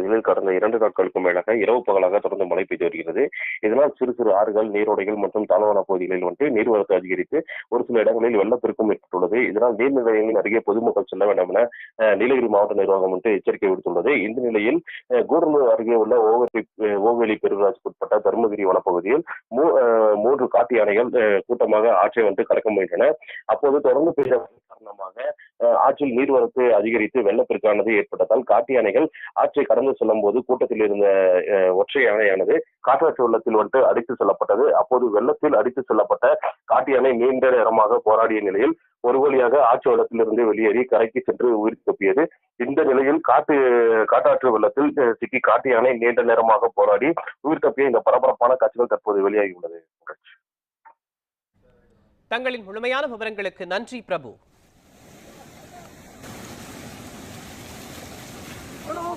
பகுதிகளில் கடந்த இரண்டு நாட்களுக்கும் மேலாக இரவு பகலாக தொடர்ந்து மழை பெய்து வருகிறது. இதனால் சிறு சிறு ஆறுகள் நீரோடைகள் மற்றும் தாழ்வான பகுதிகளில் வந்து நீர்வரத்து அதிகரித்து ஒரு சில இடங்களில் வெள்ளப்பெருக்கும் ஏற்பட்டுள்ளது. இதனால் நீர்நிலையங்களின் அருகே பொதுமக்கள் செல்ல வேண்டாம் என நீலகிரி மாவட்ட நிர்வாகம் வந்து எச்சரிக்கை விடுத்துள்ளது. இந்த நிலையில் கூடலூர் அருகே உள்ள ஓவெளி ஓவெளி பெருராஜுக்கு உட்பட்ட தருமகிரி வனப்பகுதியில் மூ- மூன்று காட்டு யானைகள் கூட்டமாக ஆற்றை வந்து கடக்க முயன்றன. அப்போது தொடர்ந்து பெய்த காரணமாக ஆற்றில் நீர்வரத்து அதிகரித்து வெள்ளப்பெருக்கானது ஏற்பட்டதால் காட்டு யானைகள் ஆற்றை கடந்து செல்லும் போது கூட்டத்தில் இருந்த ஒற்றை யானையானது காட்டாற்று வெள்ளத்தில் வந்துட்டு அடித்து செல்லப்பட்டது. அப்போது வெள்ளத்தில் அடித்து செல்லப்பட்ட காட்டு யானை நீண்ட நேரமாக போராடிய நிலையில் ஒரு வழியாக ஆற்று வெள்ளத்திலிருந்து வெளியேறி கரைக்கு சென்று உயிர் தப்பியது. இந்த நிலையில் காட்டு காட்டாற்று வெள்ளத்தில் சிக்கி காட்டு யானை நீண்ட நேரமாக போராடி உயிர் தப்பிய இந்த பரபரப்பான காட்சிகள் தற்போது வெளியாகியுள்ளது தங்களின் முழுமையான விவரங்களுக்கு நன்றி பிரபு.